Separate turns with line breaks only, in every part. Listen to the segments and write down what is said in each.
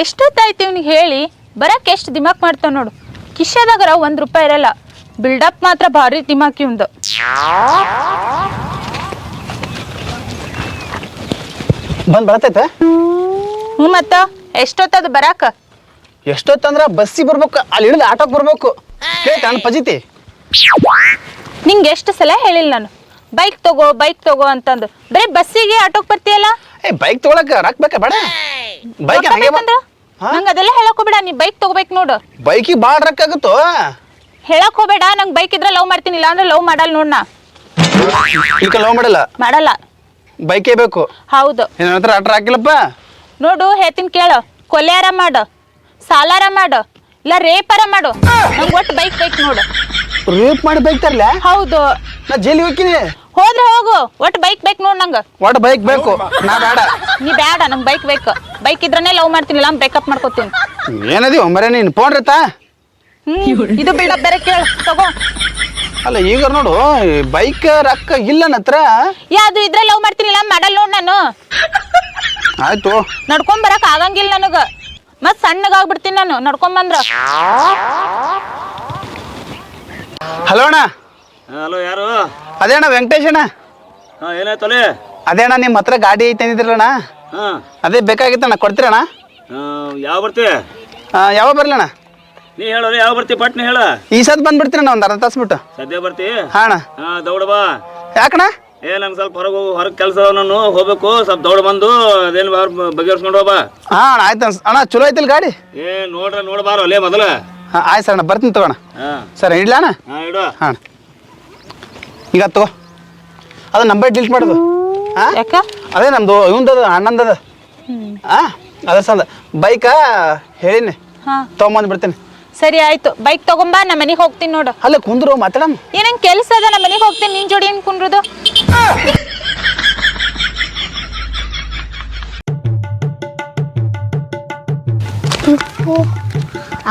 ಎಷ್ಟೊತ್ತಾಯ್ತು ಇವ್ನಿಗೆ ಹೇಳಿ? ಬರಕ್ಕೆ ಎಷ್ಟು ದಿಮಾಕ್ ಮಾಡ್ತಾವ ನೋಡು. ಕಿಶಾದಾಗರ ಒಂದು ರೂಪಾಯಿ ಇರಲ್ಲ. ಬಿಲ್ಡಪ್ ಮಾತ್ರ ಭಾರಿ ದಿಮಾಕಿ ಇವಂದು
ಬಂದ್ ಬರತೈತೆ?
ಹ್ಞೂ ಮತ್ತ ಎಷ್ಟೊತ್ತದು ಬರಾಕ?
ಎಷ್ಟೊತ್ತಂದ್ರ ಬಸ್ಸಿಗೆ ಬರ್ಬೇಕು ಅಲ್ಲಿ ಇಳಿದು ಆಟೋಕ್ ಬರ್ಬೇಕು. ಪಜಿತಿ?
ನಿಂಗೆ ಎಷ್ಟು ಸಲ ಹೇಳಿಲ್ಲ ನಾನು? ಬೈಕ್ ತಗೋ ಬೈಕ್ ತಗೋ ಅಂತಂದು. ಬರೀ ಬಸ್ಸಿಗೆ ಆಟೋಕ್ ಬರ್ತೀಯಲ್ಲ?
ಏ ಬೈಕ್ ತಗೊಳಕ್ ರೊಕ್ಕ ಬೇಕಾ ಬೇಡ? ಬೈಕ್
ನಂಗೆ ಅದೆಲ್ಲ ಹೇಳಕ್ ಹೋಗ್ಬೇಡ ನೀ ಬೈಕ್ ತಗೋಬೇಕು ನೋಡು.
ಬೈಕಿಗೆ ಭಾಳ ರೊಕ್ಕ ಆಗುತ್ತೋ?
ಹೇಳಕ್ ಹೋಗ್ಬೇಡ ನಂಗೆ ಬೈಕ್ ಇದ್ರೆ ಲವ್ ಮಾಡ್ತೀನಿ ಇಲ್ಲ ಅಂದ್ರೆ ಲವ್ ಮಾಡಲ್ಲ ನೋಡ್ ನಾ.
ಲವ್ ಮಾಡಲ್ಲ?
ಮಾಡಲ್ಲ.
ಬೈಕೇ ಬೇಕು?
ಹೌದು.
ನಿನ್ನ ಹತ್ರ ಅಟ್ರ ಹಾಕಿಲ್ಲಪ್ಪ?
ನೋಡು ಹೇಳ್ತೀನಿ ಕೇಳು. ಕೊಲ್ಯಾರ ಮಾಡು ಸಾಲಾರ ಮಾಡು ಇಲ್ಲ ರೇಪಾರ ಮಾಡು. ನಂಗೆ ಒಟ್ಟು ಬೈಕ್ ಬೈಕ್ ನೋಡು.
ರೇಪ್ ಮಾಡಿ ಬೈಕ್
ಹೌದು.
ನಾ ಜೈಲಿಗೆ ಹೋಗ್ತೀನಿ.
ಹೋದ್ರೆ ಹೋಗು. ಒಟ್ಟು ಬೈಕ್ ಬೇಕು ನೋಡ್ ನಂಗ.
ಒಟ್ಟು ಬೈಕ್ ಬೇಕು. ನಾ ಬೇಡ.
ನೀ ಬೇಡ ನಂಗ್ ಬೈಕ್ ಬೇಕು. ಬೈಕ್ ಇದ್ರನೇ ಲವ್ ಮಾಡ್ತೀನಿ ಇಲ್ಲ ಬ್ರೇಕಪ್ ಮಾಡ್ಕೋತೀನಿ.
ಏನದಿ ಒಮ್ಮರೆ ನೀನ್? ಫೋನ್ ರೀತಾ
ಹ್ಮ್ ಇದು ಬೇಡ ಬೇರೆ ಕೇಳು. ತಗೋ.
ಅಲ್ಲ ಈಗ ನೋಡು ಬೈಕ್ ರೊಕ್ಕ ಇಲ್ಲ ನತ್ರ ಹತ್ರ
ಯಾವ್ದು ಇದ್ರೆ ಲವ್ ಮಾಡ್ತೀನಿ ಇಲ್ಲ ಮಾಡಲ್ ನೋಡ್ ನಾನು.
ಆಯ್ತು.
ನಡ್ಕೊಂಡ್ ಬರಕ್ ಆಗಂಗಿಲ್ಲ ನನಗ. ಮತ್ ಸಣ್ಣಗಾಗ್ಬಿಡ್ತೀನಿ ನಾನು ನಡ್ಕೊಂಡ್ ಬಂದ್ರ.
ಹಲೋ ಅಣ್ಣ.
ಹಲೋ ಯಾರು?
ಅದೇ ಅಣ್ಣ ವೆಂಕಟೇಶ್ ಅಣ್ಣ.
ಹಾಂ ಅಲ್ಲಿ
ಅದೇ ಅಣ್ಣ ನಿಮ್ಮ ಹತ್ರ ಗಾಡಿ ಐತೆ ಅಂದಿದ್ರಲ್ಲಣ್ಣ.
ಹಾಂ.
ಅದೇ ಬೇಕಾಗಿತ್ತಣ್ಣ ಕೊಡ್ತೀರಣ್ಣ?
ಯಾವ ಬರ್ತಿ
ಆ, ಯಾವಾಗ ಬರ್ಲಣ್ಣ
ನೀ ಹೇಳು ಯಾವ ಬರ್ತಿ ಪಟ್ನೆ ಹೇಳ.
ಈ ಸತ್ ಬಂದ್ಬಿಡ್ತೀರಣ್ಣ ಒಂದು ಅರ್ಧ ತಾಸು ಬಿಟ್ಟು.
ಸದ್ಯ ಬರ್ತಿ?
ಹಾ ಅಣ್ಣ.
ಹಾಂ ದೌಡ ಬಾ.
ಯಾಕಣ್ಣ?
ಏ ನಂಗೆ ಸ್ವಲ್ಪ ಹೊರಗೆ ಹೋಗು ಹೊರಗೆ ಕೆಲಸ ನಾನು ಹೋಗ್ಬೇಕು ಸ್ವಲ್ಪ ದೌಡ ಬಂದು ಅದೇನು ಬಗೆಹರಿಸ್ಕೊಂಡು ಹೋಗ್ಬಾ
ಹಾ ಅಣ್ಣ ಆಯ್ತು ಅಣ್ಣ. ಅಣ್ಣ ಚಲೋ ಐತಿಲ್ಲ ಗಾಡಿ?
ಏ ನೋಡ್ರ ನೋಡ್ಬಾರ ಅಲ್ಲೇ ಮೊದಲ.
ಹಾಂ ಆಯ್ತು ಸರ್ ಅಣ್ಣ ಬರ್ತೀನಿ ತಗೋಣ
ಹಾಂ.
ಸರ್ ಇಡ್ಲಣ್ಣ
ಹಾಂ ಇಡು.
ಹಾಂ ಈಗ ತಗೋ. ಅದು ನಂಬರ್ ಡಿಲೀಟ್ ಮಾಡೋದು. ಹಾಂ
ಯಾಕ?
ಅದೇ ನಮ್ದು ಇವಂದದ ಅಣ್ಣಂದದ. ಹಾಂ ಅದ ಸಂದ ಬೈಕ ಹೇಳಿನಿ.
ಹಾ.
ತೊಗೊಂಬಂದು ಬಿಡ್ತೀನಿ.
ಸರಿ ಆಯ್ತು. ಬೈಕ್ ತಗೊಂಬಾ ನಮ್ಮ ಮನೆಗೆ ಹೋಗ್ತೀನಿ ನೋಡು.
ಅಲ್ಲ ಕುಂದ್ರು ಮಾತಾಡಮ್ಮ
ಏನಂಗ್ ಕೆಲಸ ಅದ ನಮ್ಮ ಮನೆಗೆ ಹೋಗ್ತೀನಿ ನಿನ್ ಜೋಡಿ ಏನ್ ಕುಂದ್ರದು?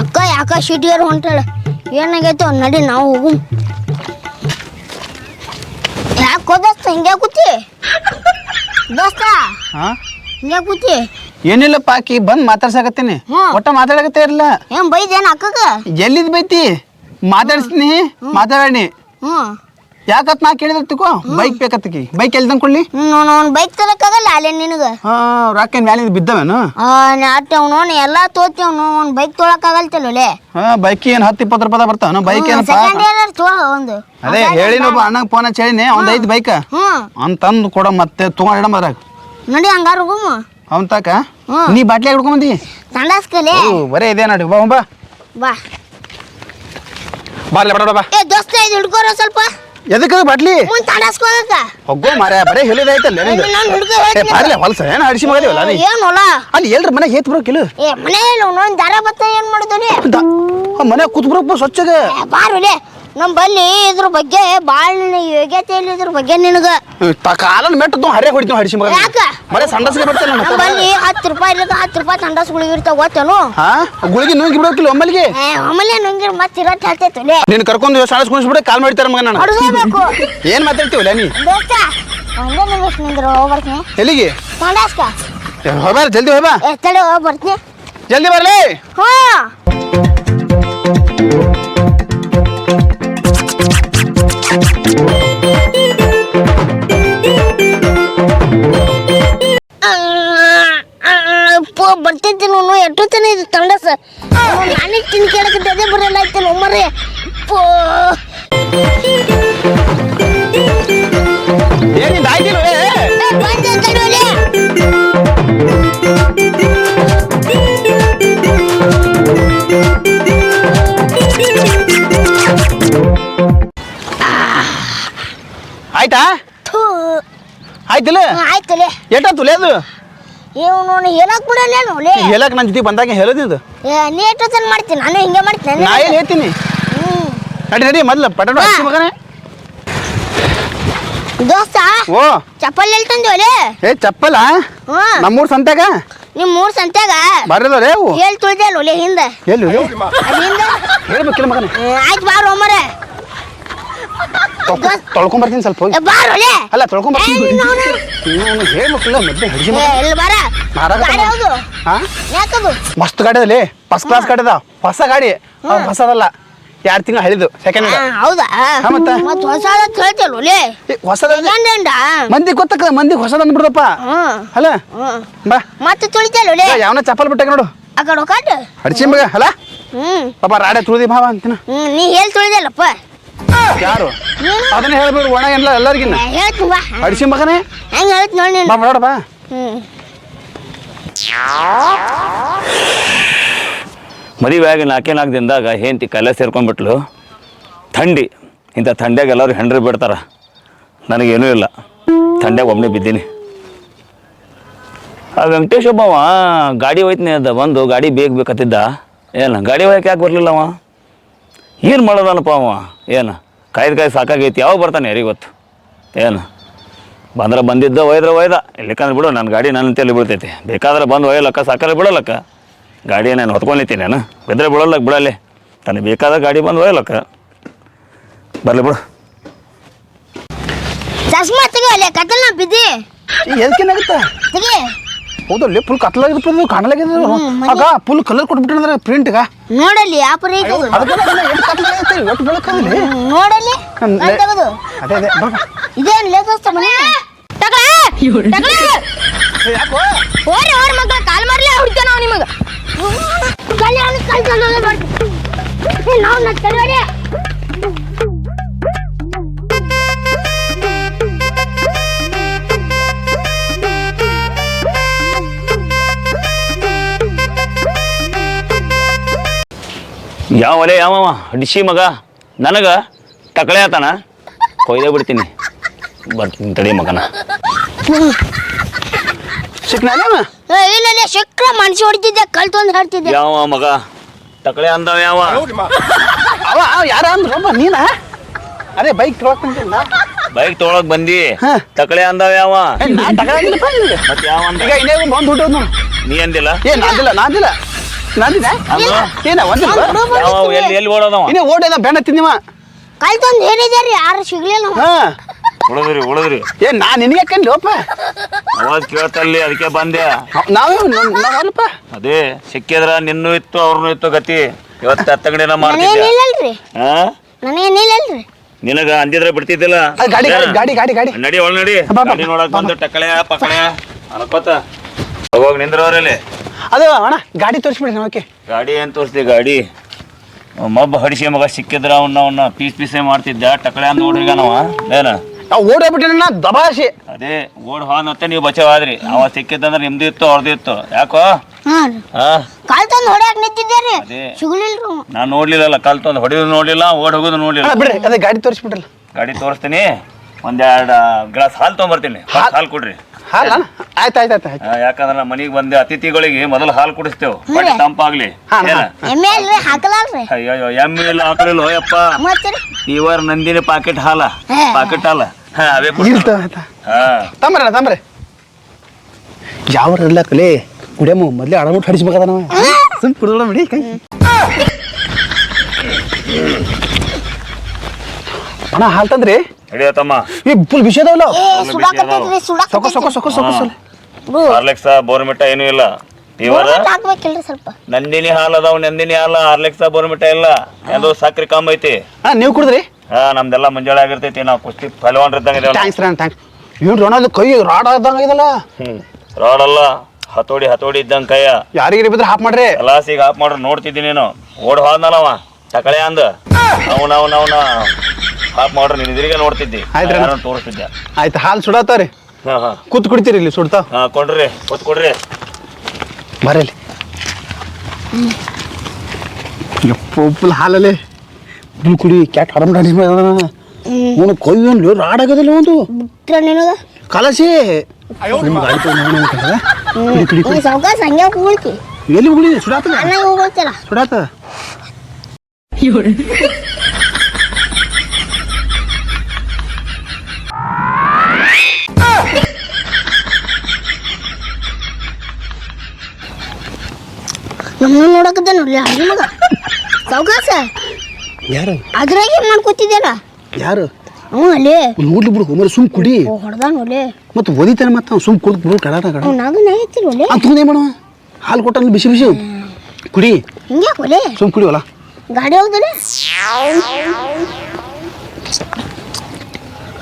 ಅಕ್ಕ ಯಾಕ ಸಿಟಿಯರ್ ಹೊಂಟಾಳ. ಏನಾಗೈತೋ ಒಂದ್ ನಡಿ ನಾವು ಹೋಗು ದೋಸ್ತ ಹಿಂಗೆ ಕೂತಿ. ದೋಸ್ತ
ಹಾ?
ಹಿಂಗೆ ಕೂತಿ.
ಏನಿಲ್ಲಪ್ಪ ಆಕಿ ಬಂದ್ ಮಾತಾಡ್ಸಕತ್ತೀನಿ.
ಹ್ಮ್.
ಒಟ್ಟ ಮಾತಾಡಕತ್ತೇ ಇರಲ್ಲ
ಏನ್ ಬೈದೇನ ಅಕ್ಕಗ?
ಎಲ್ಲಿದ್ ಬೈತಿ? ಮಾತಾಡ್ಸ್ತೀನಿ ಮಾತಾಡಣಿ.
ಹ್ಞೂ.
ಯಾಕತ್ ನಾ ಕೇಳಿದ್ರೆ ತಿಕೋ? ಬೈಕ್ ಬೇಕತ್ತಕಿ ಬೈಕ್ ಎಲ್ಲಿ ತಂದ್ಕೊಳ್ಳಿ
ಅವ್ನು ಬೈಕ್ ತರಕ್ಕಾಗಲ್ಲ ಅಲ್ಲೇ ನಿನಗೆ.
ಹಾ ರೊಕ್ಕ ಮ್ಯಾಲಿಂದ ಬಿದ್ದವೇನು?
ನಾಟ್ಯ ಅವನು ಎಲ್ಲ ತೋತಿವ್ನು ಅವನು ಬೈಕ್ ತೊಳಕಾಗಲ್ತಲ್ಲೇ
ಹಾ ಬೈಕ್ ಏನು ಹತ್ತು ಇಪ್ಪತ್ತು ರೂಪಾಯಿ ಬರ್ತಾವ? ಬೈಕ್
ಏನ್ ಒಂದು.
ಅದೇ ಹೇಳಿನೊಬ್ಬ ಅಣ್ಣಗೆ ಫೋನ್ ಹಚ್ಚಿ ಹೇಳಿನಿ ಅವ್ನ್ ಐದು ಬೈಕ್ ಅಂತಂದು ಕೊಡ ಮತ್ತೆ ತಗೊಂಡಿಡ ಅದ್ರಾಗ
ನೋಡಿ ಹಂಗಾರ ಹೋಗುಮ.
ಅವನ್ ತಾಕ. ನೀ ಬಾಟ್ಲಿ ಹಿಡ್ಕೊಂಬಂದಿ
ಸಂಡಾಸ್ಕಲೆ.
ಓ ಬರೇ ಇದೆ ನೋಡಿ ಬಾ ಬಾ.
ಬಾ.
ಬಾರ್ಲೆ ಬಡ ಬಾ.
ಏ ದೋಸ್ತ ಇದು ಹಿಡ್ಕೋರ ಸ್ವಲ್ಪ.
ಎದಕ್ಕೆ ಬಾಟ್ಲಿ?
ಮುಂದೆ ಮಾರ
ಹೋಗೋ ಮಾರ್ಯ ಬರೇ ಹೇಳಿದೈತಲ್ಲ ನಿಂದು?
ನಾನು ಹುಡುಗ
ಏ. ಬಾರ್ಲೆ ಏನು ಅಡಿಸಿ ಮಗದಿವಲ್ಲ ನೀ?
ಏನ್ ಹೊಲ
ಅಲ್ಲಿ ಎಲ್ರ ಮನೆ ಏತ್ ಬರೋಕಿಲ್ಲ
ಏ ಮನೆಯಲ್ಲಿ ಒಂದೊಂದು ದಾರ ಬತ್ತ ಏನ್ ಮಾಡಿದ್ರಿ
ಮನೆ ಕೂತ್ ಬರೋಪ್ಪ ಸ್ವಚ್ಛಗೆ.
ಬಾರುಲೆ ನಮ್ಮ ಬಲ್ಲಿ ಇದ್ರ ಬಗ್ಗೆ ಭಾಳ ಯೋಗ್ಯತೆ ಇಲ್ಲ ಇದ್ರ ಬಗ್ಗೆ ನಿನಗ.
ಕಾಲನ್ ಮೆಟ್ಟು ಹರೇ ಹೊಡಿತು ಹಡಿಸಿ ಮಗ.
ಯಾಕ?
ಬರೇ ಸಂಡಸ್ಗೆ ಬಿಡ್ತೇನೆ
ಬನ್ನಿ ಬಲ್ಲಿ ಹತ್ತು ರೂಪಾಯಿ ಇಲ್ಲದ ಹತ್ತು ರೂಪಾಯಿ ತಂಡಸ್ಗಳಿಗೆ ಇರ್ತಾವ ಗೊತ್ತೇನು?
ಹಾ? ಗುಳಿಗೆ ನುಂಗಿ ಬಿಡೋಕಿಲ್ಲ ಒಮ್ಮಲಿಗೆ?
ಏ ಆಮೇಲೆ ಮತ್ತೆ ಇರತ್ತೆ ಹೇಳ್ತೈತಲೆ
ನೀನು ಕರ್ಕೊಂಡು ಸಂಡಸ್ ಕುಣಿಸ್ಬಿಡ ಕಾಲ್ ಮಾಡ್ತಾರೆ ಮಗ ನಾನು.
ಏನು
ಏನ್ ಮಾತಾಡ್ತೀವಲ್ಲ ನೀ?
ದೋಸ್ತ ಒಂದೇ ನಿಮಿಷ ನಿಂದ್ರು ಹೋಗ್ಬರ್ತೀನಿ.
ಎಲ್ಲಿಗೆ?
ಸಂಡಾಸ್ಕ?
ಹೋಗ್ಬಾರ ಜಲ್ದಿ ಹೋಗ್ಬಾ.
ತಡೆ ಹೋಗ್ಬರ್ತೀನಿ
ಜಲ್ದಿ ಬರ್ಲಿ.
ಹ್ಞೂ ಬರ್ತೈತಿ ನಾನು ಎಷ್ಟೊತ್ತನ ಇದು ತಂಡಸ ನಾನೇ ತಿನ್ ಕೇಳಕ್ಕೆ ಅದೇ ಬರಲ್ಲ ಐತೆ ಒಮ್ಮರೆ ಪೋ
ಎಷ್ಟಾತು ಅದು?
ಇವನು ಹೇಳಕ್ ಬಿಡಲ್ಲ ನೋಲೆ
ಹೇಳಕ್ ನನ್ನ ಜೊತೆ ಬಂದಾಗ ಹೇಳೋದಿದ್ದು
ಏ, ನೀ ಎಷ್ಟೊತ್ತನ ಮಾಡ್ತೀನಿ ನಾನು ಹಿಂಗೆ ಮಾಡ್ತೀನಿ
ನಾ ಏನ್ ಹೇಳ್ತೀನಿ. ನಡಿ ನಡಿ ಮೊದ್ಲು ಹಚ್ಚಿ ಮಗನೇ.
ದೋಸ್ತ
ಓ.
ಚಪ್ಪಲ್ ಎಲ್ಲಿ ತಂದಿವಲೆ
ಏ ಚಪ್ಪಲ?
ಹ್ಞೂ.
ನಮ್ಮೂರ್ ಸಂತ್ಯಾಗ
ನಿಮ್ಮ ಮೂರು ಸಂತ್ಯಾಗ
ಬರ್ರದವ್ರೆ ಅವು
ಹೇಳಿ ತುಳ್ದೆ ಒಲೆ ಹಿಂದೆ.
ಎಲ್ಲಿ ಹೇಳ್ಬೇಕಿಲ್ಲ ಮಗನೇ.
ಆಯ್ತು ಬಾ ಒಮ್ಮರೆ
ತೊಳ್ಕೊಂಬರ್ತೀನಿ ಸ್ವಲ್ಪ ಹೋಗಿ.
ಏ,
ಅಲ್ಲ ತೊಳ್ಕೊಂಬರ್ತೀನಿ
ನೀನು
ಹೇಳ್ಬೇಕಲ್ಲ ಮತ್ತೆ ಹಡಿಸಿ
ಏ, ಇಲ್ಲಿ ಬಾರ.
ಮಾರಾಟ
ಗಾಡಿ ಹೌದು
ಹಾ
ಯಾಕದು
ಮಸ್ತ್ ಗಾಡಿ ಅದಲ್ಲಿ ಫಸ್ಟ್ ಕ್ಲಾಸ್ ಗಾಡಿ ಅದ. ಹೊಸ ಗಾಡಿ. ಹೊಸದಲ್ಲ. ಎರಡು ತಿಂಗಳು ಹಳಿದು. ಸೆಕೆಂಡ್
ಹೌದಾ?
ಮತ್ತೆ? ಮತ್ತೆ?
ಮತ್ ಹೊಸ ಹೇಳ್ತಲ್ಲ ಒಲೆ
ಹೊಸದ ಮಂದಿ ಗೊತ್ತಕ್ಕ ಮಂದಿ ಹೊಸದ ಅಂದ್ಬಿಡ್ದಪ್ಪ. ಅಲ್ಲ? ಬಾ.
ಮತ್ತೆ ತುಳಿತಲ್ಲ ಒಲೆ
ಯಾವನ ಚಪ್ಪಲ್ ಬಿಟ್ಟಾಗ ನೋಡು.
ಆ ಕಡೆ
ಕಾಟ ಮಗ ಅಲ್ಲ? ಪಾಪ ರಾಡೆ ತುಳಿದಿ ಭಾವ ಅಂತಿನ.
ನೀ ಹೇಳಿ ತುಳಿದಲ್ಲಪ್ಪ.
ಯಾರು? ಅದನ್ನ ಹೇಳ್ಬಿಡು ಒಣ ಎಲ್ಲ ಎಲ್ಲರಿಗಿನ್ನ. ಹಡಿಸಿ ಮಗನೇ.
ಹೆಂಗ್ ಹೇಳ್ತಿ ನೋಡಿ ನೀನು.
ಬಾ ನೋಡ ಬಾ.
ಹ್ಮ್.
ಮದುವೆ ಆಗಿ ನಾಲ್ಕೇ ನಾಲ್ಕು ದಿನದಾಗ ಹೆಂಡತಿ ಕಲೆ ಸೇರ್ಕೊಂಡ್ಬಿಟ್ಲು. ಥಂಡಿ. ಇಂಥ ಥಂಡ್ಯಾಗ ಎಲ್ಲರೂ ಹೆಂಡ್ರಿ ಬಿಡ್ತಾರ. ನನಗೇನೂ ಇಲ್ಲ. ಥಂಡ್ಯಾಗ ಒಮ್ಮೆ ಬಿದ್ದೀನಿ. ಆ ವೆಂಕಟೇಶ್ ಒಬ್ಬವ ಗಾಡಿ ಹೋಯ್ತನೇ ಅದ ಬಂದು ಗಾಡಿ ಬೇಗ ಬೇಕತ್ತಿದ್ದ ಏನು ಗಾಡಿ ಒಯ್ಯಕ್ಕೆ ಯಾಕೆ ಬರಲಿಲ್ಲ ಅವ? ಏನು ಮಾಡೋದನಪ್ಪ ಅವ? ಏನು? ಕಾಯ್ದು ಕಾಯ್ದು ಸಾಕಾಗೈತಿ. ಯಾವಾಗ ಬರ್ತಾನೆ ಯಾರಿಗೆ ಗೊತ್ತು? ಏನು? ಬಂದ್ರೆ ಬಂದಿದ್ದ ಒಯ್ದ್ರೆ ಒಯ್ದ. ಇಲ್ಲಿಕಂದ್ರೆ ಬಿಡು ನನ್ನ ಗಾಡಿ ನನ್ನ ತಲೆ ಬೀಳ್ತೈತಿ. ಬೇಕಾದ್ರೆ ಬಂದು ಒಯ್ಯಲಕ್ಕ ಸಾಕಾದ್ರೆ ಬಿಡಲಕ್ಕ. ಗಾಡಿ ನಾನು ಹೊತ್ಕೊಂಡಿತ್ತೀನಿ ನಾನು? ಬಿದ್ದರೆ ಬಿಡಲ್ಲ ಬಿಡಲ್ಲಿ. ತನಗೆ ಬೇಕಾದ ಗಾಡಿ ಬಂದು ಒಯ್ಯಲಕ್ಕ. ಬರಲಿ ಬಿಡು.
ಚಸ್ಮಾ ತೆಗಿ ಅಲ್ಲೇ ಕತ್ತಲ್ ನಾ ಬಿದ್ದಿ
ಈಗ ಎದಕ್ಕೇನಾಗುತ್ತ
ಫುಲ್
ಹೌದಲ್ಲಿ ಫುಲ್ ಕತ್ಲಾಗಿರ್ತದೆ ಕಾಣಲಾಗಿದೆ ಆಗ ಫುಲ್ ಕಲರ್ ಕೊಟ್ಬಿಟ್ಟಿದ್ರೆ ಪ್ರಿಂಟ್ಗ
ನೋಡಲ್ಲಿ ಯಾಪರ ಐತಿ ಅದು.
ಅದಕ್ಕೆ ಎಷ್ಟು ಕತ್ಲಾಗೈತೆ ಬೆಳಕಾಗಲಿ
ನೋಡಲ್ಲಿ. ತೆಗೆದು.
ಅದೇ ಅದೇ.
ಇದೇನ್ ಲೇದಸ್ತ ಮನೆ? ತಗೊಳ್ಳೆ.
ಯಾಕೋ?
ಕಾಲ್ ಮಾರ್ಲಿ ಹುಡ್ತೇನೆ ನಾವು ನಿಮಗೆ. ಕಲ್ಯಾಣ ಕಲ್ತಲ್ಲ ನಾವು ನಾ ತಗೊಳ್ಳಿ
ಯಾವ ಒಲೆ ಯಾವವ ಡಿಶಿ ಮಗ ನನಗೆ ತಕಳೆ ಆತಾನ ಕೊಯ್ದೇ ಬಿಡ್ತೀನಿ. ಬರ್ತೀನಿ ತಡಿ ಮಗನ.
ಸಿಕ್ನಾನೇವ
ಏ, ಇಲ್ಲ ಇಲ್ಲ ಶಕ್ರ ಮನ್ಸಿ ಹೊಡಿತಿದ್ದೆ ಕಲ್ತೊಂದು ಹಾಡ್ತಿದ್ದೆ
ಯಾವ ಮಗ? ತಕಳೆ ಅಂದವ ಯಾವ?
ಅವ ಯಾರ ಅಂದ್ರಮ್ಮ ನೀನ? ಅದೇ ಬೈಕ್ ತೊಗೊಳಕ್ಕಂತಿಲ್ಲ
ಬೈಕ್ ತೊಗೊಳಕ್ ಬಂದಿ?
ಹಾ.
ತಕಳೆ ಅಂದವ ಯಾವ?
ನಾ ತಗೊಳಂಗಿಲ್ಲಪ್ಪ ನಿನಗೆ
ಮತ್ತೆ ಯಾವ ಅಂದ
ಈಗ ಇನ್ನೇ ಒಂದು ಹುಟ್ಟು ನೋಡು.
ನೀ ಅಂದಿಲ್ಲ?
ಏ ನಾದಿಲ್ಲ ನಾದಿಲ್ಲ. ನಾದಿನ
ಅಂದ?
ಏನ?
ಯಾವ ಎಲ್ಲಿ ಎಲ್ಲಿ ಓಡೋದವ?
ಇನ್ನೇ ಓಡೇದ ಬೆಣ್ಣ ತಿಂದಿವ
ಕಲ್ತೊಂದು ಹೇಳಿದಾರಿ ಯಾರು ಸಿಗ್ಲಿಲ್ಲ
ಹಾ.
ಉಳಿದ್ರಿ ಉಳಿದ್ರಿ.
ಏ ನಾ ನಿನಗೆ ಕಂಡ್ಲಪ್ಪ
ಅವಾಜ್ ಕೇಳ್ತಲ್ಲಿ ಅದಕ್ಕೆ ಬಂದೆ.
ನಾವು ನಾವಲ್ಲಪ್ಪ
ಅದೇ ಸಿಕ್ಕಿದ್ರ ನಿನ್ನೂ ಇತ್ತು ಅವ್ರನ್ನೂ ಇತ್ತು ಗತಿ. ಇವತ್ತು ಹತ್ತಗಡೆನ ಮಾಡ್ತಿದ್ದೆ.
ನನಗೇನಿಲ್ಲಲ್ರಿ
ಹಾ
ನನಗೇನಿಲ್ಲಲ್ರಿ
ನಿನಗ ಅಂದಿದ್ರೆ ಬಿಡ್ತಿದ್ದಿಲ್ಲ?
ಗಾಡಿ ಗಾಡಿ ಗಾಡಿ ಗಾಡಿ ಗಾಡಿ.
ನಡಿ ಒಳ ನಡಿ. ಗಾಡಿ ನೋಡಕ್ ಬಂದು ಟಕಳೆ ಪಕಳೆ. ಅನ್ಕೋತ. ಹೋಗೋಗ್ ನಿಂದ್ರವ್ರಲ್ಲಿ
ಅದು ಅಣ್ಣ ಗಾಡಿ ತೋರಿಸ್ಬಿಡಿ ಓಕೆ.
ಗಾಡಿ ಏನು ತೋರಿಸ್ತಿ ಗಾಡಿ? ಮಬ್ಬ ಹಡಿಸಿ ಮಗ ಸಿಕ್ಕಿದ್ರ ಅವನ್ನ ಅವನ್ನ ಪೀಸ್ ಪೀಸೇ ಮಾಡ್ತಿದ್ದ ಟಕಳೆ ಅಂದ್ ಓಡ್ರಿಗ ನಾವ. ಏನ?
ನಾವು ಓಡೋಗ್ಬಿಟ್ಟಿನ ದಬಾಸಿ
ಅದೇ ಓಡ್ ಹಾನತ್ತೆ ನೀವು ಬಚಾವ್ ಆದ್ರಿ ಅವ ಸಿಕ್ಕಿದ್ದಂದ್ರೆ ನಿಮ್ದು ಇತ್ತು ಅವ್ರದ್ದು ಇತ್ತು. ಯಾಕೋ?
ಹಾ. ಹೊಡ್ಯಾಕ ನಿಂತಿದ್ದೇರಿ.
ಅದೇ.
ಸಿಗ್ಲಿಲ್ರಿ.
ನಾನ್ ನೋಡ್ಲಿಲ್ಲಲ್ಲ ಕಲ್ತೊಂದು ಹೊಡಿಯೋದು ನೋಡ್ಲಿಲ್ಲ ಓಡ್ ಹೋಗೋದು ನೋಡ್ಲಿಲ್ಲ.
ಅಣ್ಣ ಬಿಡ್ರಿ ಅದೇ ಗಾಡಿ ತೋರಿಸ್ಬಿಟ್ರಲ್ಲ.
ಗಾಡಿ ತೋರಿಸ್ತೀನಿ. ಒಂದೆರಡು ಗ್ಲಾಸ್ ಹಾಲು ತೊಗೊಂಬರ್ತೀನಿ?
ಹಾಲು
ಕೊಡ್ರಿ.
ಹಾಲ ಆಯ್ತು ಆಯ್ತು ಆಯ್ತು ಆಯ್ತು.
ಆ, ಯಾಕಂದ್ರೆ ನಮ್ಮ ಮನೆಗೆ ಬಂದ ಅತಿಥಿಗಳಿಗೆ ಮೊದಲ ಹಾಲು ಕುಡಿಸ್ತೇವೆ. ಬಟ್ ತಂಪಾಗ್ಲಿ.
ಹಾ,
ಏನ?
ಹಾ.
ಎಮ್ಮೆ ಅಲ್ರಿ ಹಾಕಲಾಲ್ರಿ.
ಅಯ್ಯೋ ಎಮ್ಮೆ ಇಲ್ಲ ಹಾಕಲಿಲ್ಲ ಯಪ್ಪ
ಮತ್ತೆ
ಇವರ ನಂದಿನಿ ಪಾಕೆಟ್ ಹಾಲ.
ಹೇ.
ಪಾಕೆಟ್ ಹಾಲ. ಹಾ ಅವೇ
ಇಲ್ತ
ಕೊಡ್ತಾವ. ಹಾ.
ತಂಬ್ರಣ್ಣ ತಂಬ್ರಿ. ಯಾವ ಇಲ್ಲ ಕಲೆ ಕುಡಿಯಮ್ಮ ಮೊದ್ಲೇ ಅಡಬಿಟ್ಟು ಹಡಿಸ್ಬೇಕಾದ ನಾವು? ಸುಮ್ ಕುಡಿದೋಡ ಬಿಡಿ ಕೈ. ಅಣ್ಣ ಹಾಲ್ ತಂದ್ರಿ
ಹಿಡಿಯ ತಮ್ಮ
ಈ ಫುಲ್ ವಿಷಯ ಅದಾವಲ್ಲ
ಸುಡಾಕತ್ತೈತ್ರಿ
ಸೊಕ ಸೊಕ ಸೊಕ ಸೊಕ ಸೊಕ
ಹಾರ್ಲೆಕ್ಸ ಬೋರ್ಮಿಟ ಏನೂ ಇಲ್ಲ. ಇವರ
ಹಾಕ್ಬೇಕಿಲ್ರಿ ಸ್ವಲ್ಪ.
ನಂದಿನಿ ಹಾಲು ಅದಾವ ನಂದಿನಿ ಹಾಲ ಹಾರ್ಲೆಕ್ಸ ಬೋರ್ಮಿಟ ಇಲ್ಲ. ಅದು ಸಕ್ರೆ ಕಮ್ಮಿ ಐತಿ.
ಹಾ ನೀವು ಕುಡಿದ್ರಿ?
ಹಾ ನಮ್ದೆಲ್ಲ ಮುಂಜಾಳೆ ಆಗಿರ್ತೈತಿ ನಾವು ಕುಸ್ತಿ ಫಲವಾನ್ ಇದ್ದಂಗೆ ಇದೇವಲ್ಲ.
ಥ್ಯಾಂಕ್ಸ್ ಕೈ ರಾಡ್ ಆದಂಗ ಇದಲ್ಲ.
ಹ್ಮ್. ಅಲ್ಲ ಹತೋಡಿ ಹತೋಡಿ ಇದ್ದಂಗೆ ಕೈಯ.
ಯಾರಿಗೆ ಬಿದ್ರೆ ಹಾಪ್ ಮಾಡ್ರಿ.
ಕಲಾಸಿಗೆ ಹಾಪ್ ಮಾಡ್ರಿ ನೋಡ್ತಿದ್ದೀನಿ ನೀನು. ಓಡ್ ಅವ ತಕಳೆ ಅಂದ. ಅವನ ಅವನ ಅವನ ಆಫ್ ಮಾಡ್ರೆ ನೀನು ಇದ್ರಿಗೆ ನೋಡ್ತಿದ್ದಿ.
ಆಯ್ತ್ರಿ.
ತೋರಿಸ್ತಿದ್ದೆ
ಆಯ್ತು ಹಾಲು ಸುಡಾತಾವ್ರಿ
ಹಾ ಹಾ.
ಕೂತ್ ಕುಡಿತೀರಿ ಇಲ್ಲಿ ಸುಡ್ತಾ.
ಹಾ ಕೊಡ್ರಿ ಒತ್ತು ಕೊಡ್ರಿ.
ಬರಲಿ. ಫುಲ್ ಹಾಲಲ್ಲಿ. ಕುಡಿ ಕ್ಯಾಟ್ ಹಡಮ್ ಹಡಿಸ್ ಅವನು ಕೊಯ್ಯನ್ಲು ರಾಡ್ ಒಂದು
ಬಿಟ್ರ ನಿನಗ?
ಕಲಸಿ. ನಿಮ್ಗೆ ಆಯ್ತು ನೋಡು ಅಂತಂದ್ರೆ. ಕುಡಿ ಕುಡಿ ಕುಡಿ.
ನೀ ಸಾವ್ಕಾಸ ಹಂಗೆ ಕೂಳ್ತಿ
ಎಲ್ಲಿ ಕುಡಿ ಸುಡಾತದ?
ಅನ್ನ ಹೋಗ್ತಿಲ್ಲ
ಸುಡಾತ
ನಮ್ಮನ್ನ ನೋಡಕತ್ತ ನೋಡ್ಲಿ ಹಾಗೆ ಮಗ ಸಾವ್ಕಾಸ.
ಯಾರು?
ಅದ್ರಾಗ ಏನ್ ಮಾಡ್ಕೊತಿದ್ಯಲ್ಲ?
ಯಾರು?
ಹ್ಞೂ ಅಲ್ಲಿ.
ನೋಡ್ಲಿ ಬಿಡು ಒಮ್ಮೆ ಸುಮ್ ಕುಡಿ.
ಹೊಡೆದ ಒಲೆ
ಮತ್ತೆ ಒದಿತಾನೆ ಮತ್ತೆ ಅವ್ನು ಸುಮ್ ಕುಡ್ದು ಬಿಡು ಕಡಾಟ ಕಡ
ನಾಗ ನೈತಿಲ್ಲ ಒಲೆ
ಅಂತ ಏನ್ ಮಾಡವ ಹಾಲು ಕೊಟ್ಟ ಬಿಸಿ ಬಿಸಿ. ಕುಡಿ.
ಹಿಂಗೆ ಒಲೆ?
ಸುಮ್ ಕುಡಿವಲ್ಲ
ಗಾಡಿ ಹೋಗ್ದಲೆ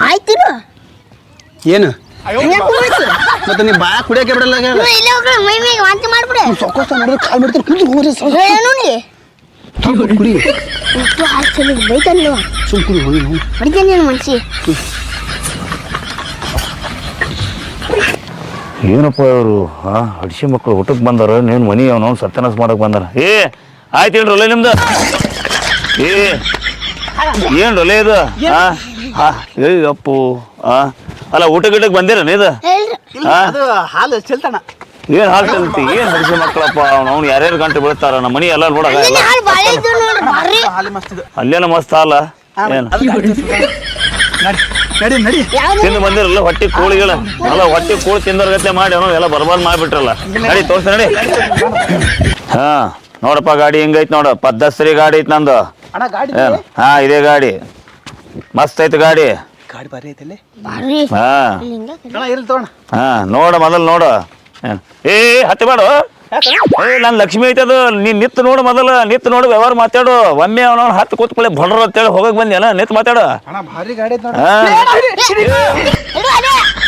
ಆಯ್ತಿರು
ಏನು? ಮತ್ತೆ ನೀ ಬಾ ಕುಡಿಯಕ್ಕೆ ಬಿಡಲ್ಲ
ಇನ್ನು ಇಲ್ಲೇ ಹೋಗ್ರಿ ಮೈ ವಾಂತಿ ಮಾಡ್ಬಿಡು.
ಕಾಲ್ ಮಾಡ್ತಾರೆ ಹೋಗ್ರಿ
ಏನು ನೀ?
ಕುಡಿ.
ಎಷ್ಟು ಆಯ್ತು ಬೈತಾನೆ ನೀವು
ಸುಮ್ ಕುಡಿ ಹೋಗಿ ಹೋಗಿ.
ಹೊಡಿತಾನೆ ನೀನು ಮನ್ಸಿ
ಏನಪ್ಪ ಇವರು ಹಾ ಹಡ್ಸಿ ಮಕ್ಕಳು ಊಟಕ್ಕೆ ಬಂದಾರ ನೀನು ಮನಿ ಅವನು ಸತ್ಯನಾಶ ಮಾಡಕ್ ಬಂದಾರ. ಏ ಆಯ್ತು ಏನ್ ರೊಲೆ ನಿಮ್ದು? ಏ ಏನು ರೊಲೆ ಇದು? ಹಾ ಹಾ ಏ ಅಪ್ಪು ಹಾ ಅಲ್ಲ ಊಟ ಗೀಟಕ್ಕೆ ಬಂದಿರ ಇದು? ಹಾ
ಅದು ಹಾಲು ಏನ್
ಏನು ಚೆಲ್ತಿ? ಏನು ಹಡಿಸಿ ಮಕ್ಕಳಪ್ಪ ಅವ್ನು ಯಾರ್ಯಾರು ಗಂಟೆ ಬೀಳ್ತಾರ? ನಮ್ಮ ಮನಿ ಎಲ್ಲ
ನೋಡಕ ಹಾಲು
ಹಾಲು
ಅಲ್ಲೇನ ಮಸ್ತ್ ಹಾಲ? ಏನು?
ನಡಿ ನಡಿ ನಡಿ.
ತಿಂದು ಬಂದಿರಲ್ಲ ಹೊಟ್ಟೆ ಕೋಳಿಗಳ. ಅಲ್ಲ ಹೊಟ್ಟೆ ಕೋಳಿ ತಿಂದರ್ಗತ್ತೆ ಮಾಡಿ ಅವನು ಎಲ್ಲ ಬರ್ಬಾರ್ದು ಮಾಡ್ಬಿಟ್ರಲ್ಲ. ನಡಿ ತೋರ್ಸ ನಡಿ. ಹಾ ನೋಡಪ್ಪ ಗಾಡಿ ಹಿಂಗೈತ್ ನೋಡ. ಪದ್ದಸ್ರಿ ಗಾಡಿ ಐತ್ ನಂದು.
ಅಣ್ಣ ಗಾಡಿ
ಹಾ ಇದೇ ಗಾಡಿ. ಮಸ್ತ್ ಐತಿ ಗಾಡಿ.
ಗಾಡಿ ಬಾರಿ ಐತಲ್ಲಿ
ಹಾ.
ಹಿಂಗೆ
ಅಣ್ಣ ಇರ್ಲಿ ತಗೋಣ.
ಹಾ ನೋಡ ಮೊದಲು ನೋಡು. ಏನ್? ಏ ಹತ್ತಿ ಮಾಡು. ಏ ನಾನು ಲಕ್ಷ್ಮಿ ಐತದು ನೀನ್ ನಿತ್ತು ನೋಡು ಮೊದಲು ನಿತ್ತು ನೋಡು ವ್ಯವಹಾರ ಮಾತಾಡು. ಒಮ್ಮೆ ಅವನ ಹತ್ತು ಕೂತ್ಕೊಳ್ಳಿ ಅಂತ ಹೇಳಿ ಹೋಗಕ್ ಬಂದ್ಯಾನ ನಿತ್ತು ಮಾತಾಡು.
ಅಣ್ಣ ಭಾರಿ ಗಾಡಿ ಐತೆ ನೋಡಿ.
ಹಾ.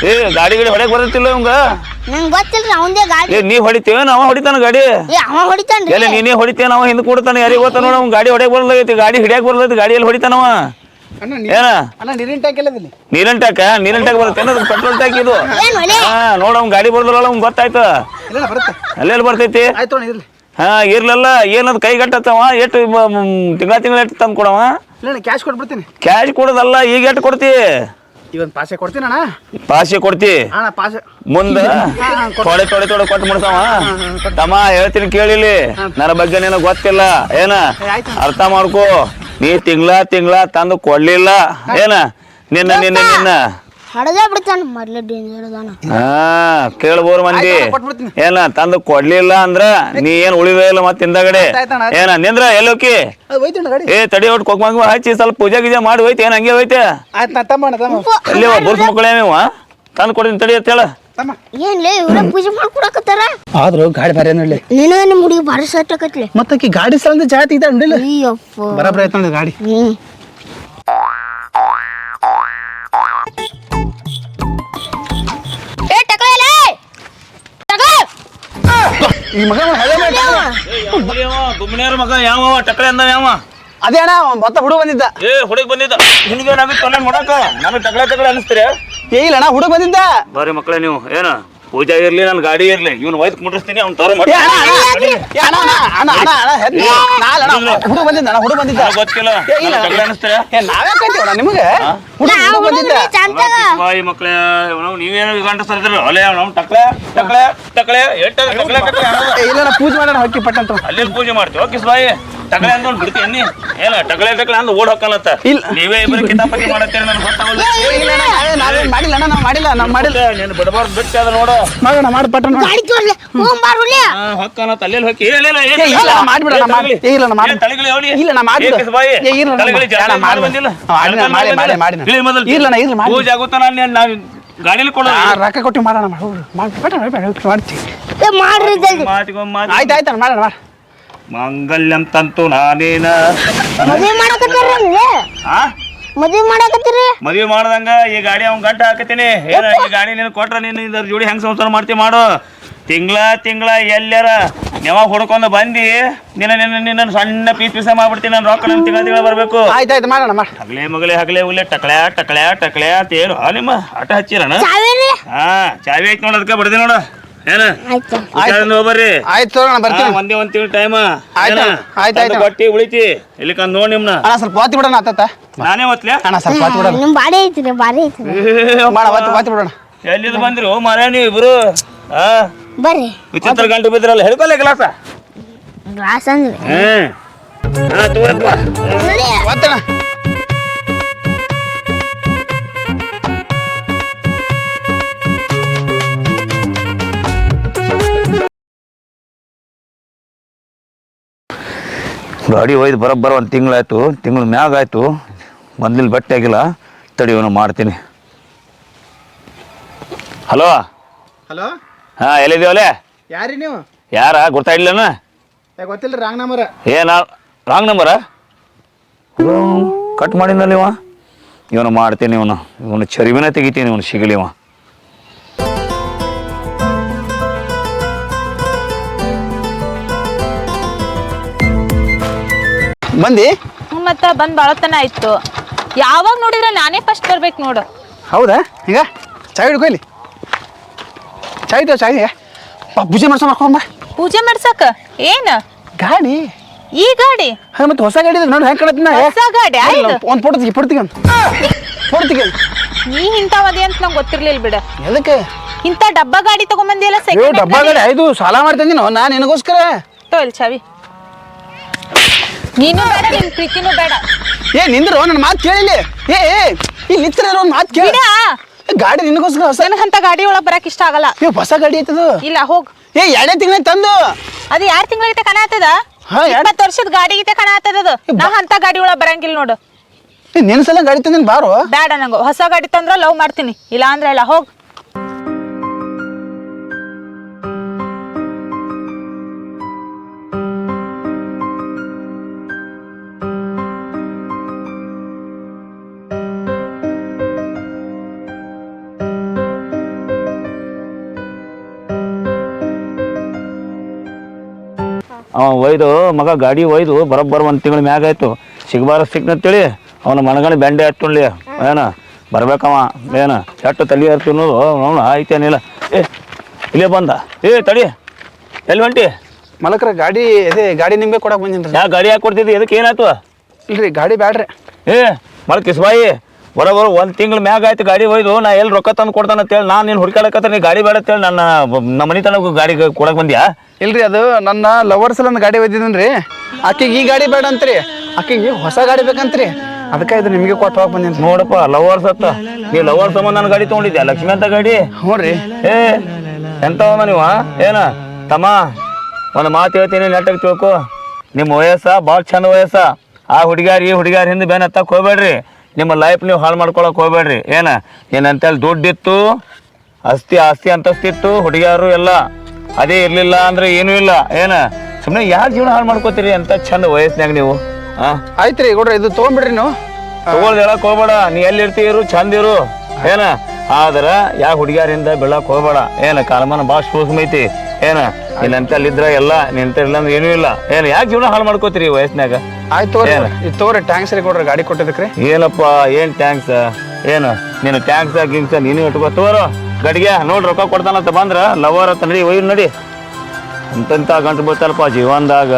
ಏ ಗಾಡಿ ಗಿಡಿ ಹೊಡೆಯಕ್ ಬರತ್ತಿಲ್ಲ ಅವಂಗ?
ನಂಗೆ ಗೊತ್ತಿಲ್ರಿ ಅವಂದೇ ಗಾಡಿ.
ಏ ನೀ ಹೊಡಿತೀವ ಅವ ಹೊಡಿತಾನ ಗಾಡಿ?
ಏ ಅವ ಹೊಡಿತಾನ್ರಿ.
ಎಲ್ಲಿ ನೀನೇ ಹೊಡಿತೇನ ಅವ ಹಿಂದ್ ಕೊಡ್ತಾನೆ ಯಾರಿಗೆ ಗೊತ್ತ ನೋಡ ಅವ್ನ್ ಗಾಡಿ ಹೊಡೆಯಕ್ ಬರ್ಲೈತಿ ಗಾಡಿ ಹಿಡಿಯಾಕ್ ಬರ್ಲೈತಿ ಗಾಡಿಯಲ್ಲಿ ಹೊಡಿತಾನವ ಏನ?
ಅಣ್ಣ ನೀರಿನ ಟ್ಯಾಂಕ್
ನೀರಿನ ಟ್ಯಾಕ ಬರುತ್ತೆ. ಏನದು ಪೆಟ್ರೋಲ್ ಟ್ಯಾಕ್ ಇದು? ಹಾ ನೋಡ ಅವ್ನ್ ಗಾಡಿ ಬರ್ದಲ್ಲ ಅವ್ನ್ ಗೊತ್ತಾಯ್ತು.
ಇಲ್ಲ ಬರುತ್ತೆ.
ಅಲ್ಲೆಲ್ಲಿ ಬರ್ತೈತಿ?
ಆಯ್ತು ಅಣ್ಣ ಇರ್ಲಿ.
ಹಾ ಇರ್ಲಲ್ಲ ಏನದು ಕೈ ಗಟ್ಟತ್ತವ? ಎಷ್ಟು ತಿಂಗಳ ತಿಂಗಳ ಎಷ್ಟು ತಂದು ಕೊಡವ
ಇಲ್ಲ ಕ್ಯಾಶ್ ಕೊಡ್ಬಿಡ್ತೀನಿ
ಕ್ಯಾಶ್ ಕೊಡೋದಲ್ಲ ಈಗ ಎಷ್ಟು ಕೊಡ್ತಿ?
ಈಗ ಪಾಸೆ ಕೊಡ್ತೀನಿ ಅಣ್ಣ.
ಪಾಸೆ ಕೊಡ್ತಿ?
ಅಣ್ಣ ಪಾಸೆ.
ಮುಂದ? ತೊಡೆ ತೊಡೆ ತೊಡೆ ಕೊಟ್ಟು ಮುಡ್ಸವ ತಮ್ಮ ಹೇಳ್ತೀನಿ ಕೇಳಿಲಿ. ನನ್ನ ಬಗ್ಗೆ ನಿನ್ನ ಗೊತ್ತಿಲ್ಲ. ಏನ? ಅರ್ಥ ಮಾಡ್ಕೋ. ನೀ ತಿಂಗ್ಳಾ ತಿಂಗ್ಳಾ ತಂದು ಕೊಡ್ಲಿಲ್ಲ. ಏನ? ನಿನ್ನ ನಿನ್ನ ನಿನ್ನ.
ಹಡದ ಬಿಡ್ತಾನ ಮೊದ್ಲು ಡೇಂಜರ್ ಅದಾನ.
ಹಾ ಕೇಳ್ಬೋರ್ ಮಂದಿ. ಏನ ತಂದು ಕೊಡ್ಲಿಲ್ಲ ಅಂದ್ರ ನೀ ಏನ್ ಉಳಿದೇ ಇಲ್ಲ ಮತ್ತೆ ಹಿಂದಗಡೆ. ಏನ ನಿಂದ್ರ ಎಲ್ಲೋಕಿ
ಅದು ಹೋಯ್ತು ಗಾಡಿ.
ಏ ತಡಿ ಒಟ್ಟು ಕೊಕ್ಮಂಗ ಹಚ್ಚಿ ಸ್ವಲ್ಪ ಪೂಜೆ ಗೀಜೆ ಮಾಡಿ ಹೋಯ್ತು ಏನ್ ಹಂಗೆ ಹೋಯ್ತೆ? ಬುರ್ಸ್ ಮಕ್ಕಳೇ ಏನೇವ ತಂದು ಕೊಡ್ತೀನಿ ತಡಿ ಅಂತ ಹೇಳ.
ತಮ್ಮ.
ಏನ್ಲೇ ಇವ್ರ ಪೂಜೆ ಮಾಡ್ಕೊಡಕತ್ತಾರ?
ಆದ್ರೂ ಗಾಡಿ ಸಲ ನೋಡಿ
ನೀನು ನಿಮ್ಮ ಹುಡುಗಿ ಭಾರಿ ಸಟ್ಟಕತ್ಲೆ
ಮತ್ತಾಕಿ ಗಾಡಿ ಸಲಂದ ಜಾತಿ ಇದೆ ನೋಡಿಲ್ಲ ಬರಾಬರ ಆಯ್ತು ಗಾಡಿ. ಈ ಮಗ ಹಳೆ ಮಾಡಿ
ಗುಮ್ಮನೇರ ಮಗ ಯಾವ ಟಕಳೆ ಅಂದ ಯಾವ
ಅದೇ ಅಣ್ಣ ಮೊತ್ತ ಹುಡುಗ ಬಂದಿದ್ದ
ಏ ಹುಡುಗ ಬಂದಿದ್ದ ನಿನಗೆ ನಮಗೆ ತೊಂದರೆ ನೋಡಕ ನಮಗೆ ಟಕಳೆ ಟಕಳೆ ಅನಿಸ್ತೀರ
ಏ ಇಲ್ಲ ಅಣ್ಣ ಹುಡುಗ ಬಂದಿದ್ದ
ಬಾರಿ ಮಕ್ಕಳೇ ನೀವು ಏನ ಪೂಜಾ ಇರ್ಲಿ ನನ್ನ ಗಾಡಿ ಇರ್ಲಿ ಇವ್ನು ವೈದ್ ಕುಂಡಿಸ್ತೀನಿ ಅವ್ನು ತರ ಮಾಡಿ
ಅಣ್ಣ, ಅಣ್ಣ, ಏ ಅಣ್ಣ, ಅಣ್ಣ, ಅಣ್ಣ, ಅಣ್ಣ, ಅಣ್ಣ, ಹೆದ್- ನಾಲ್ ಅಣ್ಣ, ಹುಡುಗ ಬಂದಿದ್ದ ಅಣ್ಣ ಹುಡುಗ ಬಂದಿದ್ದ
ಗೊತ್ತಿಲ್ಲ
ಏ, ಇಲ್ಲ.
ಟಕಳೆ
ಏ ನಾವೇ ಕೈತೀವಣ್ಣ ನಿಮಗೆ
ಬಾಯಿ ಮಕ್ಕಳ ನಾವು ನೀವೇನು ಗಂಟ ಸರ್ದಿರ ಅಲ್ಲೇ ಅವ್ನು ಟಕಳೆ ಟಕಳೆ ಟಕಳೆ ಎಟ್ಟ ಟಕಳೆ.
ಇಲ್ಲ ಪೂಜೆ ಮಾಡೋಣ ಹೊಕ್ಕಿ ಪಟ್ಟಂತ
ಅಲ್ಲಿ ಪೂಜೆ ಮಾಡ್ತೀವಿ ಓಕೆ ಬಾಯಿ ಟಕಳೆ ಅಂದ್ ಬಿಡ್ತೀನಿ ಅನ್ನಿ ಏನ ಟಕಳೆ ಟಕಳೆ ಅಂದ್ ಓಡ್ ಹೋಗಲ್ಲತ್ತ
ಇಲ್ಲ.
ನೀವೇ ಇಬ್ಬರು ಕಿತಾಪತಿ ಮಾಡತ್ತೀರಿ ನನಗೆ ಗೊತ್ತಾಗಲ್ಲ
ನಾವೇನ್ ಮಾಡಿಲ್ಲ ಅಣ್ಣ ನಾವು ಮಾಡಿಲ್ಲ ನಾವು ಮಾಡಿಲ್ಲ
ನೀನು ಬಿಡಬಾರ್ದು ಬಿಟ್ಟು ಅದ ನೋಡು
ಮಾಡೋಣ ಮಾಡಿ ಪಟ್ಟಣ ಮಾಡು.
ಗಾಡಿ ತೋರ್ಲೆ ಹೋಗ್ ಬಾರುಲೆ
ಹಾ, ಹೊಕ್ಕನ ತಲೆಯಲ್ಲಿ ಹೊಕ್ಕಿ ಏ, ಇಲ್ಲ.
ನಾ ಮಾಡಿ- ಇಲ್ಲ, ನಾ ಮಾಡಿ-
ತಲೆಗಳು ಯಾವ್ದು?
ಇಲ್ಲ, ನಾ.
ಏ, ಬಾಯಿ.
ಇಲ್ಲ, ನಾ ಮಾಡಿ- ಮಾಡಿ-
ಬಂದಿಲ್ಲ?
ಮಾಡಿ- ಮಾಡಿ-? ಮಾಡಿ- ಮಾಡಿ-
ಮೊದಲು.
ಇಲ್ಲ, ನಾ ಇಲ್ಲ, ಮಾಡಿ-
ಪೂಜೆ ಆಗುತ್ತಾ ನಾನು ನಾನು ಗಾಡಿಲಿ ಕೊಡೋ
ಆ, ರೊಕ್ಕ ಕೊಟ್ಟು ಮಾಡೋಣ ಮಾಡು, ಬೇಡ ಮಾಡ್ತೀವಿ
ಏ ಮಾಡ್ರಿ ಜಲ್ದಿ.
ಮಾತಿಗೆ ಮಾತು
ಆಯ್ತು ಆಯ್ತು ಮಾಡೋಣ ಮಾಡಿ
ಮಂಗಲ್ಯಂ ತಂತು ನಾನೇನ.
ಮದ್ವೆ ಮಾಡಕತ್ತೀರಿ
ಆ?
ಮದ್ವೆ ಮಾಡಾಕತ್ತೀರಿ?
ಮದುವೆ ಮಾಡದಂಗ ಈ ಗಾಡಿ ಅವ್ನ್ ಗಂಟ ಹಾಕತೀನಿ ಏನ ಈ ಗಾಡಿ ನೀನು ಕೊಟ್ರ ನೀನು ಇದ್ರ ಜೋಡಿ ಹೆಂಗ್ ಸಂಸಾರ ಮಾಡ್ತಿ ಮಾಡು. ತಿಂಗಳ ತಿಂಗಳ ಎಲ್ಲಾರ ನೆವ ಹುಡ್ಕೊಂಡು ಬಂದಿ ನಿನ್ನ ನಿನ್ನ ನಿನ್ನ ಸಣ್ಣ ಪೀಸ್ ಪೀಸ ಮಾಡ್ಬಿಡ್ತೀನಿ ನಾನು ರೊಕ್ಕ ನನ್ನ ತಿಂಗಳ ತಿಂಗಳ ಬರಬೇಕು.
ಆಯ್ತು ಆಯ್ತು ಮಾಡೋಣ ಮಾಡಿ
ಹಗಲೇ ಮಗಲೇ ಹಗಲೇ ಉಲ್ಲೇ ಟಕಳ್ಯಾ ಟಕಳ್ಯಾ ಟಕಳ್ಯಾ ಅಂತ ಏನು ನಿಮ್ಮ ಆಟ ಹಚ್ಚಿರಣ ಹಾ ಚಾವಿ ಐತಿ ನೋಡ ಅದಕ್ಕೆ ಬಡ್ದಿ ನೋಡ. ಏನ?
ಆಯ್ತು.
ಹುಷಾರಿಂದ ಹೋಗ್ಬರ್ರಿ
ಆಯ್ತು ತಗೋಣ ಬರ್ತೀನಿ.
ಹಾ, ಒಂದೇ ಒಂದ್ ತಿಂಗಳ ಟೈಮ್
ಆಯ್ತು, ಆಯ್ತು, ಆಯ್ತು.
ಕೊಟ್ಟಿ ಉಳಿತಿ. ಇಲ್ಲಿ ಕಂದ್ ನೋಡಿ ನಿಮ್ನ.
ಅಣ್ಣ ಸ್ವಲ್ಪ ಒತ್ತಿ ಬಿಡೋಣ ಆತತ್ತ.
ನಾನೇ ಒತ್ಲೆ
ಅಣ್ಣ ಸ್ವಲ್ಪ ಒತ್ತಿ ಬಿಡೋಣ.
ನಿಮ್ ಬಾಡಿ ಐತ್ರಿ ಬಾಡಿ ಐತ್ರಿ.
ಮಾಡ ಒತ್ತಿ ಒತ್ತಿ ಬಿಡೋಣ.
ಎಲ್ಲಿದ್ ಬಂದ್ರಿ? ಓ ಮಾರ್ಯ ನೀವು ಇಬ್ರು? ಹಾ
ಬರ್ರಿ.
ವಿಚಿತ್ರ ಗಂಟು ಬಿದ್ರಲ್ಲ ಹೇಳ್ಕೊಲ್ಲ ಗ್ಲಾಸ
ಗ್ಲಾಸ್ ಅಂದ್ರೆ
ಹ್ಮ್ ಹಾ. ತಗೋರಪ್ಪ.
ನೋಡಿ
ಒತ್ತಣ
ಗಾಡಿ ಒಯ್ದು ಬರೋಬ್ಬರ ಒಂದು ತಿಂಗಳಾಯ್ತು ತಿಂಗಳ ಮ್ಯಾಗ ಆಯ್ತು ಮೊದಲಿನ ಬಟ್ಟೆ ಆಗಿಲ್ಲ ತಡಿ ಇವನು ಮಾಡ್ತೀನಿ. ಹಲೋ?
ಹಲೋ?
ಹಾಂ ಎಲ್ಲಿದ್ದೀವಲ್ಲೇ
ಯಾರಿ ನೀವು?
ಯಾರ? ಗೊತ್ತಾ ಇಡ್ಲನ
ಗೊತ್ತಿಲ್ಲ ರಾಂಗ್ ನಂಬರ್
ಏನ ರಾಂಗ್ ನಂಬರ ಕಟ್ ಮಾಡಿದ್ನಲ್ಲ ಇವ ಇವನು ಮಾಡ್ತೀನಿ ಇವನು. ಇವನು ಚರಿವಿನ ತೆಗಿತೀನಿ ಇವನು ಸಿಗಲಿ
ಬಂದಿ?
ಮತ್ತೆ ಬಂದ್ ಬಾಳತನ ಆಯ್ತು. ಯಾವಾಗ ನೋಡಿದ್ರೆ ನಾನೇ ಫಸ್ಟ್ ಬರ್ಬೇಕು ನೋಡು.
ಹೌದಾ? ಈಗ? ಚಾಯ್ ಹಿಡ್ಕೊ ಇಲ್ಲಿ. ಚಾಯ್ ಇಟ್ಟು ಚಾಯ್? ಪಾ ಪೂಜೆ ಮಾಡ್ಸೋ ಮಾಡ್ಕೊಂಬ
ಪೂಜೆ ಮಾಡ್ಸಕ? ಏನ?
ಗಾಡಿ?
ಈ ಗಾಡಿ?
ಹಾಂ ಮತ್ತೆ ಹೊಸ ಗಾಡಿ ಇದೆ ನೋಡಿ ಹೆಂಗೆ
ಹೊಸ ಗಾಡಿ ಆಯ್ತು.
ಒಂದು ಫೋಟೋ ತೆಗಿ ಫೋಟೋ ತೆಗಿ ಅಂತ. ಫೋಟೋ ತೆಗಿ.
ನೀ ಇಂಥವದಿ ಅಂತ ನಂಗೆ ಗೊತ್ತಿರ್ಲಿಲ್ಲ ಬಿಡ.
ಎದಕ್ಕೆ?
ಇಂಥ ಡಬ್ಬ ಗಾಡಿ ತಗೊಂಬಂದಿಲ್ಲ
ಏ ಡಬ್ಬ ಗಾಡಿ? ಐದು ಸಾಲ ಮಾಡ್ತೀನಿ ನಾನು ನಿನಗೋಸ್ಕರ.
ತೋಲ್ ಚಾವಿ. ನೀನು ಬೇಡ ನಿನ್ ಪ್ರೀತಿನೂ ಬೇಡ.
ಏ ನಿಂದ್ರು ನನ್ನ ಮಾತು ಕೇಳಿಲಿ ಏ ಏ ಇಲ್ಲಿ ನಿಂತ್ರ ಒಂದು ಮಾತು ಕೇಳಿ.
ಬಿಡ
ಗಾಡಿ ನಿನಗೋಸ್ಕರ ಹೊಸ
ನನಗಂತ ಗಾಡಿ ಒಳಗ್ ಬರಕ್ ಇಷ್ಟ ಆಗಲ್ಲ.
ಏ ಹೊಸ ಗಾಡಿ ಐತದು
ಇಲ್ಲ ಹೋಗ್.
ಏ ಎರಡನೇ ತಿಂಗಳ ತಂದು.
ಅದು ಯಾರ್ ತಿಂಗಳಿಗೆ ಕಣ ಆತದ?
ಹಾ, ಎರಡ್-
ಇಪ್ಪತ್ತು ವರ್ಷದ ಗಾಡಿ ಗೀತೆ ಕಣ ಆತದ ಅದು. ನಾ ಅಂತ ಗಾಡಿ ಒಳಗ್ ಬರಂಗಿಲ್ಲ ನೋಡು.
ಏ ನಿನ್ನ ಸಲ ಗಾಡಿ ತಂದಿನ ಬಾರೋ.
ಬೇಡ ನಂಗೆ. ಹೊಸ ಗಾಡಿ ತಂದ್ರ ಲವ್ ಮಾಡ್ತೀನಿ. ಇಲ್ಲ ಅಂದ್ರೆ ಇಲ್ಲ ಹೋಗ್.
ಅವ ಒಯ್ದು ಮಗ ಗಾಡಿ ಒಯ್ದು ಬರೋಬ್ಬರ ಒಂದು ತಿಂಗಳ ಮ್ಯಾಗ ಆಯ್ತು. ಸಿಗಬಾರ ಸಿಕ್ನಂತೇಳಿ ಅವನ ಮನಗಣ ಬೆಂಡೆ ಹತ್ತುಳ್ಳಿ ಏನ? ಬರ್ಬೇಕವ. ಏನ? ಎಟ್ಟು ತಲೆ ಹರ್ತಿ ಅನ್ನೋದು ಅವನು ಆಯ್ತೇನಿಲ್ಲ ಏ ಇಲ್ಲೇ ಬಂದ. ಏ ತಡಿ. ಎಲ್ಲಿ ಹೊಂಟಿ?
ಮಲಕ್ರ ಗಾಡಿ ಅದೇ ಗಾಡಿ ನಿಂಬೆ ಕೊಡಕ್ ಬಂದಿನ್ರಿ
ಯಾ ಗಾಡಿ ಹಾಕಿ ಕೊಡ್ತಿದ್ದಿ? ಇದಕ್ಕೆ ಏನಾಯ್ತು?
ಇಲ್ರಿ ಗಾಡಿ ಬ್ಯಾಡ್ರಿ.
ಏ ಮಲಕ್ ಕಿಸ್ಬಾಯಿ. ಬರೋಬರ ಒಂದು ತಿಂಗಳ ಮ್ಯಾಗ ಆಯ್ತು ಗಾಡಿ ಒಯ್ದು ನಾ ಎಲ್ಲಿ ರೊಕ್ಕ ತಂದು ಕೊಡ್ತಾನೆ ಅಂತೇಳಿ ನಾನು ನೀನು ಹುಡ್ಕಾಡಕತ್ತ ನೀ ಗಾಡಿ ಬೇಡ ಅಂತೇಳಿ ನನ್ನ ನಮ್ಮ ಮನೆ ತನಕ ಗಾಡಿ ಕೊಡಕ್ಕೆ ಬಂದ್ಯಾ?
ಇಲ್ರಿ ಅದು ನನ್ನ ಲವರ್ಸ್ ಗಾಡಿ ಒಯ್ದಿದ್ದೀನಿ ಆಕಿಗೆ ಈ ಗಾಡಿ ಬೇಡ ಅಂತ್ರಿ. ಆಕಿಗೆ ಹೊಸ ಗಾಡಿ ಬೇಕಂತ್ರಿ. ಅದಕ್ಕೆ ಇದು ನಿಮಗೆ ಕೊಟ್ಟು ಹೋಗಿ ಬಂದಿನಿ
ನೋಡಪ್ಪ ಲವರ್ಸ್ ಅತ್ತ. ನೀ ಲವರ್ಸ್ ಸಂಬಂಧ ನನ್ನ ಗಾಡಿ ತೊಗೊಂಡಿದ್ಯಾ? ಲಕ್ಷ್ಮೀ ಅಂತ ಗಾಡಿ?
ಹ್ಞೂ ರೀ.
ಏ ಎಂತವನ ನೀವ ಏನ? ತಮ್ಮ ಒಂದು ಮಾತು ಹೇಳ್ತೀನಿ ನೆಟ್ಟಗೆ ತಿಳ್ಕೊ. ನಿಮ್ಮ ವಯಸ್ಸ ಭಾಳ ಚಂದ ವಯಸ್ಸ. ಆ ಹುಡುಗ್ಯಾರ ಈ ಹುಡುಗ್ಯಾರ ಹಿಂದೆ ಬೇನ್ ಹತ್ತಕ್ಕೆ ಹೋಗ್ಬೇಡ್ರಿ. ನಿಮ್ಮ ಲೈಫ್ ನೀವು ಹಾಳು ಮಾಡ್ಕೊಳಕ್ ಹೋಗ್ಬೇಡ್ರಿ. ಏನ? ಏನಂತೇಳಿ ದುಡ್ಡಿತ್ತು ಆಸ್ತಿ ಆಸ್ತಿ ಅಂತಸ್ತಿತ್ತು ಹುಡುಗಿಯಾರು ಎಲ್ಲ. ಅದೇ ಇರಲಿಲ್ಲ ಅಂದ್ರೆ ಏನೂ ಇಲ್ಲ. ಏನ? ಸುಮ್ಮನೆ ಯಾರು ಜೀವನ ಹಾಳು ಮಾಡ್ಕೋತೀರಿ ಅಂತ ಚಂದ ವಯಸ್ಸಿನಾಗ ನೀವು? ಹಾಂ
ಆಯ್ತು ರೀ ಗೌಡ್ರ ಇದು ತೊಗೊಂಬಿಡ್ರಿ ನೀವು.
ತಗೊಳ್ದ ಹೇಳಕ್ ಹೋಗ್ಬೇಡ. ನೀ ಎಲ್ಲಿರ್ತೀರು ಚಂದ ಇರು. ಏನ? ಆದ್ರ ಯಾ ಹುಡುಗಿಯರಿಂದ ಬೀಳಕ್ ಹೋಗ್ಬೇಡ. ಏನ? ಕಾಲಮಾನ ಭಾಳ ಸೂಕ್ಷ್ಮ ಐತಿ. ಏನ? ನಿನ್ನಂತಲ್ಲಿದ್ರ ಎಲ್ಲ ನಿಂತ ಇಲ್ಲ ಅಂದ್ರೆ ಏನೂ ಇಲ್ಲ. ಏನ್ ಯಾಕೆ ಜೀವನ ಹಾಳು ಮಾಡ್ಕೋತೀರಿ ಈ ವಯಸ್ಸಿನಾಗ
ಆಯ್ತು ತಗೋರಿ
ಏನ್?
ಇದು ತಗೋರಿ ಟ್ಯಾಂಕ್ಸ್ ರೀ ಕೊಡ್ರಿ ಗಾಡಿ ಕೊಟ್ಟಿದ್ದಕ್ಕೆ ರೀ
ಏನಪ್ಪ ಏನ್ ಟ್ಯಾಂಕ್ಸ್ ಏನು? ನೀನು ಟ್ಯಾಂಕ್ಸ್ ಗಿಂಕ್ಸ್ ನೀನು ಇಟ್ಕೋ. ತೋರು ಗಡಿಗೆ ನೋಡಿ ರೊಕ್ಕ ಕೊಡ್ತಾನಂತ ಬಂದ್ರ ಲವರ್ ಅಂತ ನಡಿ ಒಯ್ದು ನಡಿ. ಅಂತಂತ ಗಂಟು ಬರ್ತಾರಪ್ಪ ಜೀವನದಾಗ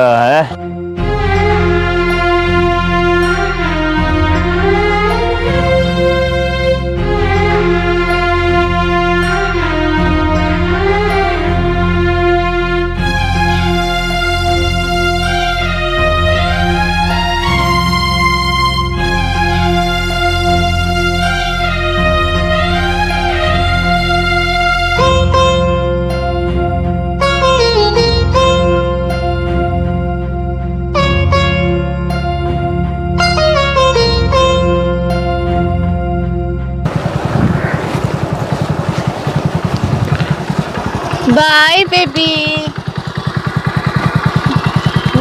ಬಾಯ್ ಬೇಬಿ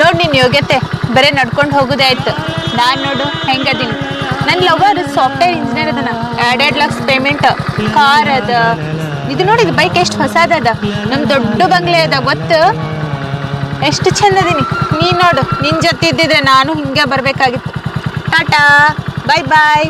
ನೋಡಿ ನೀನು ಯೋಗ್ಯತೆ. ಬರೀ ನಡ್ಕೊಂಡು ಹೋಗೋದೇ ಆಯ್ತು. ನಾನು ನೋಡು ಹೆಂಗದೀನಿ ನನ್ನ ಲವರ್ ಸಾಫ್ಟ್ವೇರ್ ಇಂಜಿನಿಯರ್ ಅದನ. ಎರಡ್ ಲಕ್ಷ ಪೇಮೆಂಟ್ ಕಾರ್ ಅದ. ಇದು ನೋಡಿ ಬೈಕ್ ಎಷ್ಟು ಹೊಸದ ಅದ ನಮ್ಮ ದೊಡ್ಡ ಬಂಗ್ಲೆ ಅದ. ಗೊತ್ತು? ಎಷ್ಟು ಚಂದ ಅದೀನಿ. ನೀನು ನೋಡು. ನಿನ್ನ ಜೊತೆ ಇದ್ದಿದ್ರೆ ನಾನು ಹಿಂಗೆ ಬರಬೇಕಾಗಿತ್ತು. ಟಾಟಾ. ಬಾಯ್ ಬಾಯ್